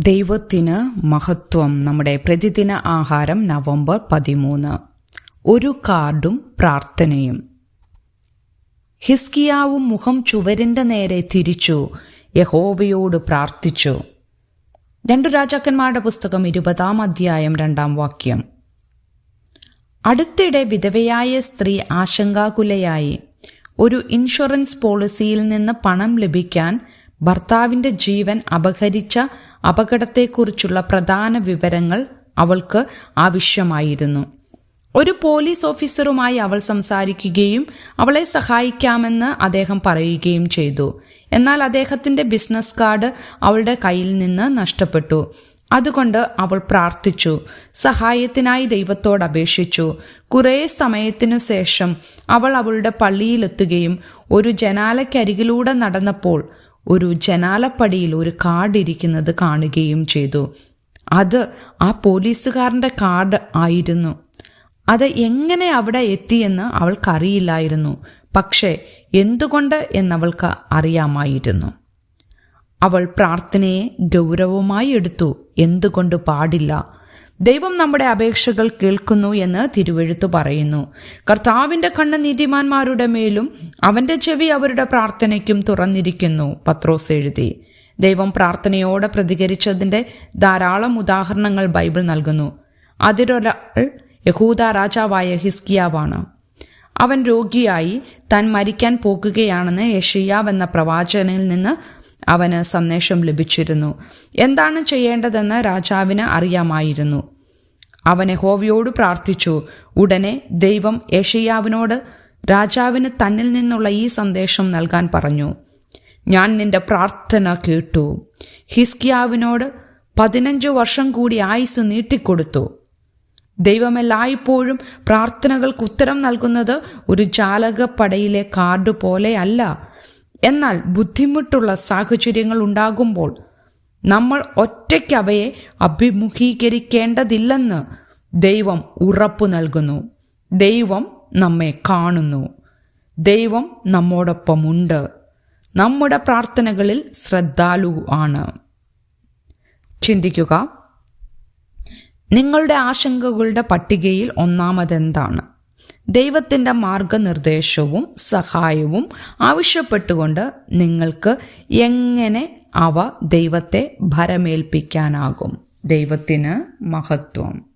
ദൈവത്തിന് മഹത്വം. നമ്മുടെ പ്രതിദിന ആഹാരം നവംബർ പതിമൂന്ന്. ഒരു കാർഡും പ്രാർത്ഥനയും. ഹിസ്കിയാവും മുഖം ചുവരിന്റെ നേരെ തിരിച്ചു. യഹോവയോട് പ്രാർത്ഥിച്ചു. രണ്ടു രാജാക്കന്മാരുടെ പുസ്തകം ഇരുപതാം അധ്യായം രണ്ടാം വാക്യം. അടുത്തിടെ വിധവയായ സ്ത്രീ ആശങ്കാകുലയായി. ഒരു ഇൻഷുറൻസ് പോളിസിയിൽ നിന്ന് പണം ലഭിക്കാൻ ഭർത്താവിന്റെ ജീവൻ അപഹരിച്ച അപകടത്തെക്കുറിച്ചുള്ള പ്രധാന വിവരങ്ങൾ അവൾക്ക് ആവശ്യമായിരുന്നു. ഒരു പോലീസ് ഓഫീസറുമായി അവൾ സംസാരിക്കുകയും അവളെ സഹായിക്കാമെന്ന് അദ്ദേഹം പറയുകയും ചെയ്തു. എന്നാൽ അദ്ദേഹത്തിന്റെ ബിസിനസ് കാർഡ് അവളുടെ കയ്യിൽ നിന്ന് നഷ്ടപ്പെട്ടു. അതുകൊണ്ട് അവൾ പ്രാർത്ഥിച്ചു. സഹായത്തിനായി ദൈവത്തോട് അപേക്ഷിച്ചു. കുറേ സമയത്തിനു ശേഷം അവൾ അവളുടെ പള്ളിയിലെത്തുകയും ഒരു ജനാലയ്ക്കരികിലൂടെ നടന്നപ്പോൾ ഒരു ജനാലപ്പടിയിൽ ഒരു കാർഡ് ഇരിക്കുന്നത് കാണുകയും ചെയ്തു. അത് ആ പോലീസുകാരന്റെ കാർഡ് ആയിരുന്നു. അത് എങ്ങനെ അവിടെ എത്തിയെന്ന് അവൾക്കറിയില്ലായിരുന്നു. പക്ഷേ എന്തുകൊണ്ട് എന്നവൾക്ക് അറിയാമായിരുന്നു. അവൾ പ്രാർത്ഥനയെ ഗൗരവമായി എടുത്തു. എന്തുകൊണ്ട് പാടില്ല? ദൈവം നമ്മുടെ അപേക്ഷകൾ കേൾക്കുന്നു എന്ന് തിരുവെഴുത്തു പറയുന്നു. കർത്താവിന്റെ കണ്ണ് നീതിമാന്മാരുടെ മേലും അവന്റെ ചെവി അവരുടെ പ്രാർത്ഥനയ്ക്കും തുറന്നിരിക്കുന്നു. പത്രോസ് എഴുതി. ദൈവം പ്രാർത്ഥനയോടെ പ്രതികരിച്ചതിന്റെ ധാരാളം ഉദാഹരണങ്ങൾ ബൈബിൾ നൽകുന്നു. അതിലൊരാൾ യഹൂദ രാജാവായ ഹിസ്കിയാവാണ്. അവൻ രോഗിയായി താൻ മരിക്കാൻ പോകുകയാണെന്ന് യഷിയാവ് എന്ന പ്രവാചകനിൽ നിന്ന് അവന് സന്ദേശം ലഭിച്ചിരുന്നു. എന്താണ് ചെയ്യേണ്ടതെന്ന് രാജാവിന് അറിയാമായിരുന്നു. അവൻ ഹോവിയോട് പ്രാർത്ഥിച്ചു ഉടനെ ദൈവം യഷിയാവിനോട് രാജാവിന് തന്നിൽ നിന്നുള്ള ഈ സന്ദേശം നൽകാൻ പറഞ്ഞു. ഞാൻ നിന്റെ പ്രാർത്ഥന കേട്ടു. ഹിസ്കിയാവിനോട് പതിനഞ്ച് വർഷം കൂടി ആയുസ് നീട്ടിക്കൊടുത്തു. ദൈവമെല്ലായ്പ്പോഴും പ്രാർത്ഥനകൾക്ക് ഉത്തരം നൽകുന്നത് ഒരു ജാലകപ്പടയിലെ കാർഡ് പോലെയല്ല എന്നാൽ ബുദ്ധിമുട്ടുള്ള സാഹചര്യങ്ങൾ ഉണ്ടാകുമ്പോൾ നമ്മൾ ഒറ്റയ്ക്ക് അവയെ അഭിമുഖീകരിക്കേണ്ടതില്ലെന്ന് ദൈവം ഉറപ്പു നൽകുന്നു. ദൈവം നമ്മെ കാണുന്നു. ദൈവം നമ്മോടൊപ്പമുണ്ട്. നമ്മുടെ പ്രാർത്ഥനകളിൽ ശ്രദ്ധാലു ആണ്. ചിന്തിക്കുക. നിങ്ങളുടെ ആശങ്കകളുടെ പട്ടികയിൽ ഒന്നാമതെന്താണ്? ദൈവത്തിന്റെ മാർഗനിർദ്ദേശവും സഹായവും ആവശ്യപ്പെട്ടുകൊണ്ട് നിങ്ങൾക്ക് എങ്ങനെ അവ ദൈവത്തെ ഭരമേൽപ്പിക്കാനാകും? ദൈവത്തിന് മഹത്വം.